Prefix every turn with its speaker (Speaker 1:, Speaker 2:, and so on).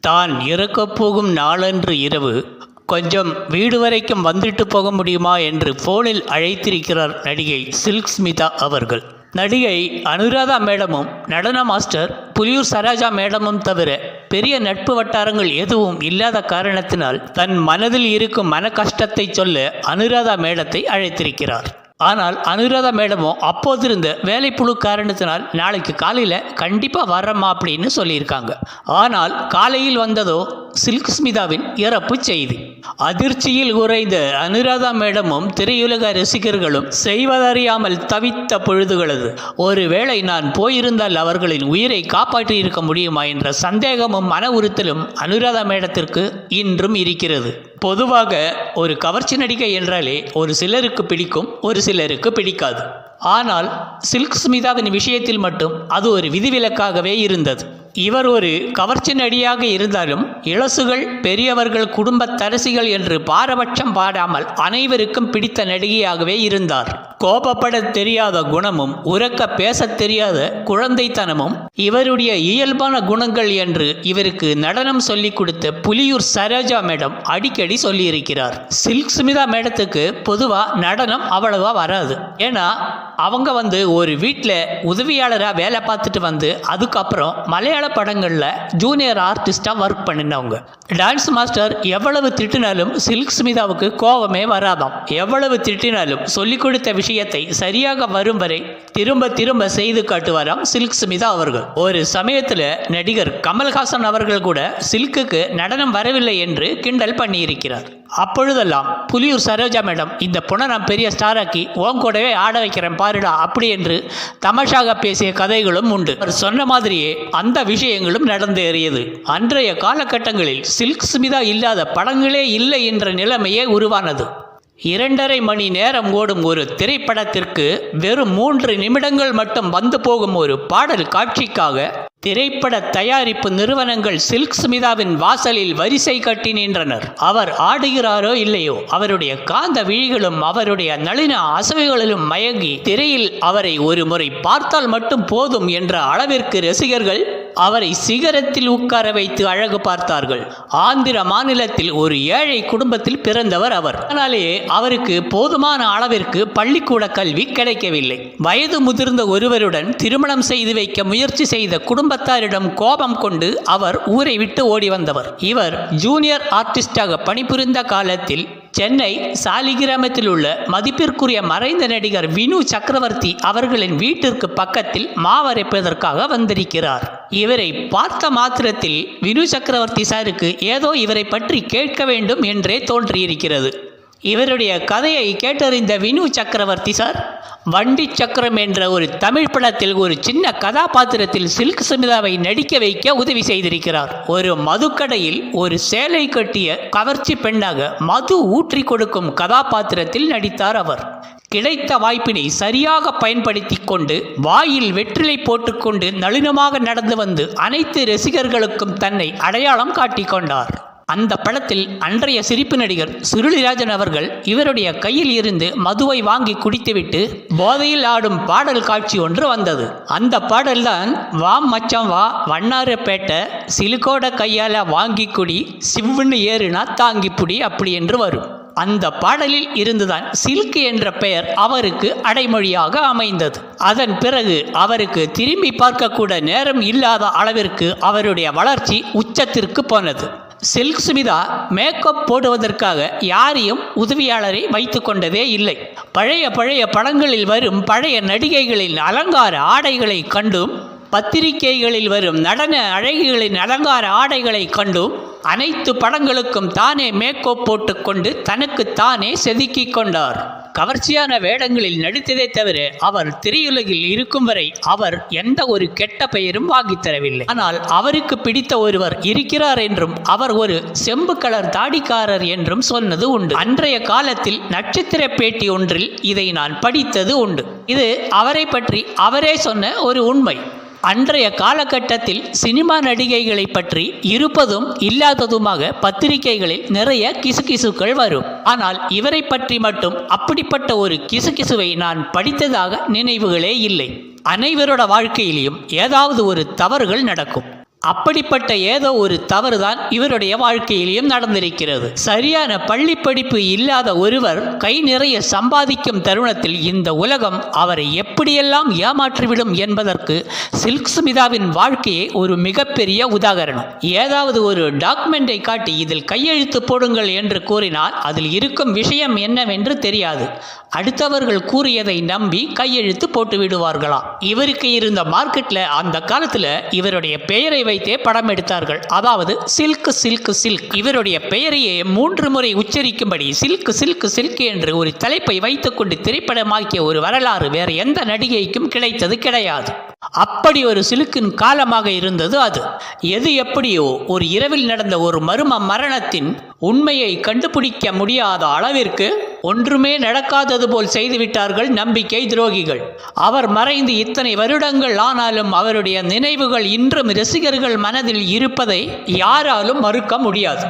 Speaker 1: தான் இறக்கப் போகும் நாளன்று இரவு. கொஞ்சம் வீடு வரைக்கும் வந்துட்டு போக முடியுமா என்று போனில் அழைத்திருக்கிறார் நடிகை சில்க் ஸ்மிதா அவர்கள். நடிகை அனுராதா மேடமும் நடன மாஸ்டர் புலியூர் சரோஜா மேடமும் தவிர பெரிய நட்பு வட்டாரங்கள் எதுவும் இல்லாத காரணத்தினால் தன் மனதில் இருக்கும் மன கஷ்டத்தை சொல்ல அனுராதா மேடத்தை அழைத்திருக்கிறார். ஆனால் அனுராதா மேடமும் அப்போதிருந்த வேலைப்புழு காரணத்தினால் நாளைக்கு காலையில் கண்டிப்பாக வர்றம்மா அப்படின்னு சொல்லியிருக்காங்க. ஆனால் காலையில் வந்ததோ சில்க் ஸ்மிதாவின் இறப்பு செய்தி. அதிர்ச்சியில் உறைந்த அனுராதா மேடமும் திரையுலக ரசிகர்களும் செய்வதறியாமல் தவித்த பொழுதுகளது. ஒருவேளை நான் போயிருந்தால் அவர்களின் உயிரை காப்பாற்றியிருக்க முடியுமா என்ற சந்தேகமும் மன உறுத்தலும் அனுராதா மேடத்திற்கு இன்றும் இருக்கிறது. பொதுவாக ஒரு கவர்ச்சி நடிகை என்றாலே ஒரு சிலருக்கு பிடிக்கும் ஒரு சிலருக்கு பிடிக்காது. ஆனால் சில்க் ஸ்மிதாவின் விஷயத்தில் மட்டும் அது ஒரு விதிவிலக்காகவே இருந்தது. இவர் ஒரு கவர்ச்சி நடியாக இருந்தாலும் இளசுகள் பெரியவர்கள் குடும்பத்தரசிகள் என்று பாரபட்சம் பாடாமல் அனைவருக்கும் பிடித்த நடிகையாகவே இருந்தார். கோபப்பட தெரியாத குணமும் உறக்க பேசத் தெரியாத குழந்தைத்தனமும் இவருடைய இயல்பான குணங்கள் என்று இவருக்கு நடனம் சொல்லிக் கொடுத்த புலியூர் சரோஜா மேடம் அடிக்கடி சொல்லியிருக்கிறார். சில்க் ஸ்மிதா மேடத்துக்கு பொதுவாக நடனம் அவ்வளவா வராது. ஏன்னா அவங்க வந்து ஒரு வீட்டில் உதவியாளராக வேலை பார்த்துட்டு வந்து அதுக்கப்புறம் மலையாள படங்களில் ஜூனியர் ஆர்டிஸ்டாக ஒர்க் பண்ணினவங்க. டான்ஸ் மாஸ்டர் எவ்வளவு திட்டினாலும் சில்க் ஸ்மிதாவுக்கு கோபமே வராதாம். எவ்வளவு திட்டினாலும் சொல்லிக் கொடுத்த விஷயத்தை சரியாக வரும் வரை திரும்ப திரும்ப செய்து காட்டுவாராம் சில்க் ஸ்மிதா அவர்கள். ஒரு சமயத்தில் நடிகர் கமல்ஹாசன் அவர்கள் கூட சில்க்குக்கு நடனம் வரவில்லை என்று கிண்டல் பண்ணியிருக்கிறார். அப்பொழுதெல்லாம் புலியூர் சரோஜா மேடம் இந்த பொண்ணை நான் பெரிய ஸ்டாராக்கி உன் கூடவே ஆட வைக்கிறேன் பாருடா அப்படி என்று தமாஷாக பேசிய கதைகளும் உண்டு. அவர் சொன்ன மாதிரியே அந்த விஷயங்களும் நடந்தேறியது. அன்றைய காலகட்டங்களில் சில்க் ஸ்மிதா இல்லாத படங்களே இல்லை என்ற நிலைமையே உருவானது. இரண்டரை மணி நேரம் ஓடும் ஒரு திரைப்படத்திற்கு வெறும் மூன்று நிமிடங்கள் மட்டும் வந்து போகும் ஒரு பாடல் காட்சிக்காக திரைப்பட தயாரிப்பு நிறுவனங்கள் சில்க் ஸ்மிதாவின் வாசலில் வரிசை கட்டி நின்றனர். அவர் ஆடுகிறாரோ இல்லையோ அவருடைய காந்த விழிகளும் அவருடைய நளின அசைவுகளிலும் மயங்கி திரையில் அவரை ஒரு முறை பார்த்தால் மட்டும் போதும் என்ற அளவிற்கு ரசிகர்கள் அவரை சிகரத்தில் உட்கார வைத்து அழகு பார்த்தார்கள். ஆந்திர மாநிலத்தில் ஒரு ஏழை குடும்பத்தில் பிறந்தவர் அவர். ஆனாலேயே அவருக்கு போதுமான அளவிற்கு பள்ளிக்கூட கல்வி கிடைக்கவில்லை. வயது முதிர்ந்த ஒருவருடன் திருமணம் செய்து வைக்க முயற்சி செய்த குடும்பத்தாரிடம் கோபம் கொண்டு அவர் ஊரை விட்டு ஓடி வந்தவர். இவர் ஜூனியர் ஆர்டிஸ்டாக பணிபுரிந்த காலத்தில் சென்னை சாலிகிராமத்தில் உள்ள மதிப்பிற்குரிய மறைந்த நடிகர் வினு சக்கரவர்த்தி அவர்களின் வீட்டிற்கு பக்கத்தில் மாவரைப்பதற்காக வந்திருக்கிறார். இவரை பார்த்த மாத்திரத்தில் வினு சக்கரவர்த்தி சாருக்கு ஏதோ இவரை பற்றி கேட்க வேண்டும் என்றே தோன்றியிருக்கிறது. இவருடைய கதையை கேட்டறிந்த வினு சக்கரவர்த்தி சார் வண்டி சக்கரம் என்ற ஒரு தமிழ் படத்தில் ஒரு சின்ன கதாபாத்திரத்தில் சில்க் சுமிதாவை நடிக்க வைக்க உதவி செய்திருக்கிறார். ஒரு மதுக்கடையில் ஒரு சேலை கட்டிய கவர்ச்சி பெண்ணாக மது ஊற்றி கொடுக்கும் கதாபாத்திரத்தில் நடித்தார் அவர். கிடைத்த வாய்ப்பினை சரியாக பயன்படுத்தி கொண்டு வாயில் வெற்றிலை போட்டுக்கொண்டு நளினமாக நடந்து வந்து அனைத்து ரசிகர்களுக்கும் தன்னை அடையாளம் காட்டிக்கொண்டார் அந்த படத்தில் அன்றைய சிரிப்பு நடிகர் சுருளிராஜன் அவர்கள் இவருடைய கையில் இருந்து மதுவை வாங்கி குடித்துவிட்டு போதையில் ஆடும் பாடல் காட்சி ஒன்று வந்தது. அந்த பாடல்தான் வா மச்சம் வா வண்ணாரப்பேட்டை சிலுக்கோட கையால் வாங்கி குடி சிவ்வுன்னு ஏறுனா தாங்கி புடி அப்படி என்று வரும். அந்த பாடலில் இருந்துதான் சில்க் என்ற பெயர் அவருக்கு அடைமொழியாக அமைந்தது. அதன் பிறகு அவருக்கு திரும்பி பார்க்கக்கூட நேரம் இல்லாத அளவிற்கு அவருடைய வளர்ச்சி உச்சத்திற்கு போனது. சில்க் சுமிதா மேக்கப் போடுவதற்காக யாரையும் உதவியாளரை வைத்து கொண்டதே இல்லை. பழைய பழைய படங்களில் வரும் பழைய நடிகைகளின் அலங்கார ஆடைகளை கண்டும் பத்திரிகைகளில் வரும் நடன அழகிகளின் அலங்கார ஆடைகளை கண்டும் அனைத்து படங்களுக்கும் தானே மேக்கப் போட்டுக்கொண்டு தனக்கு தானே செதுக்கிக் கொண்டார். கவர்ச்சியான வேடங்களில் நடித்ததை தவிர அவர் திரையுலகில் இருக்கும் வரை அவர் எந்த ஒரு கெட்ட பெயரும் வாங்கி தரவில்லை. ஆனால் அவருக்கு பிடித்த ஒருவர் இருக்கிறார் என்றும் அவர் ஒரு செம்பு கலர் தாடிக்காரர் என்றும் சொன்னது உண்டு. அன்றைய காலத்தில் நட்சத்திர பேட்டி ஒன்றில் இதை நான் படித்தது உண்டு. இது அவரை பற்றி அவரே சொன்ன ஒரு உண்மை. அன்றைய காலகட்டத்தில் சினிமா நடிகைகளை பற்றி இருப்பதும் இல்லாததுமாக பத்திரிகைகளில் நிறைய கிசுகிசுக்கள் வரும். ஆனால் இவரை பற்றி மட்டும் அப்படிப்பட்ட ஒரு கிசுகிசுவை நான் படித்ததாக நினைவுகளே இல்லை. அனைவரோட வாழ்க்கையிலையும் ஏதாவது ஒரு தவறுகள் நடக்கும். அப்படிப்பட்ட ஏதோ ஒரு தவறுதான் இவருடைய வாழ்க்கையிலும் நடந்திருக்கிறது. சரியான பள்ளி படிப்பு இல்லாத ஒருவர் கை நிறைய சம்பாதிக்கும் தருணத்தில் இந்த உலகம் அவரை எப்படியெல்லாம் ஏமாற்றிவிடும் என்பதற்கு சில்க் ஸ்மிதாவின் வாழ்க்கையே ஒரு மிகப்பெரிய உதாகரணம் ஏதாவது ஒரு டாக்குமெண்டை காட்டி இதில் கையெழுத்து போடுங்கள் என்று கூறினால் அதில் இருக்கும் விஷயம் என்னவென்று தெரியாது. அடுத்தவர்கள் கூறியதை நம்பி கையெழுத்து போட்டு விடுவார்களா இவருக்கு இருந்த மார்க்கெட்டில் அந்த காலத்தில் இவருடைய பெயரை வைத்தே படம் எடுத்தார்கள். அதாவது சில்க் சில்க் சில்க். இவருடைய பெயரையே மூன்று முறை உச்சரிக்கும்படி சில்க் சில்க் சில்க் என்று ஒரு தலைப்பை வைத்துக்கொண்டு திரைப்படமாக்கிய ஒரு வரலாறு வேறு எந்த நடிகைக்கும் கிடைத்தது கிடையாது. அப்படி ஒரு சிலுக்கின் காலமாக இருந்தது அது. எது எப்படியோ ஒரு இரவில் நடந்த ஒரு மர்ம மரணத்தின் உண்மையை கண்டுபிடிக்க முடியாத அளவிற்கு ஒன்றுமே நடக்காதது போல் செய்துவிட்டார்கள் நம்பிக்கை துரோகிகள். அவர் மறைந்து இத்தனை வருடங்கள் ஆனாலும் அவருடைய நினைவுகள் இன்றும் ரசிகர்கள் மனதில் இருப்பதை யாராலும் மறுக்க முடியாது.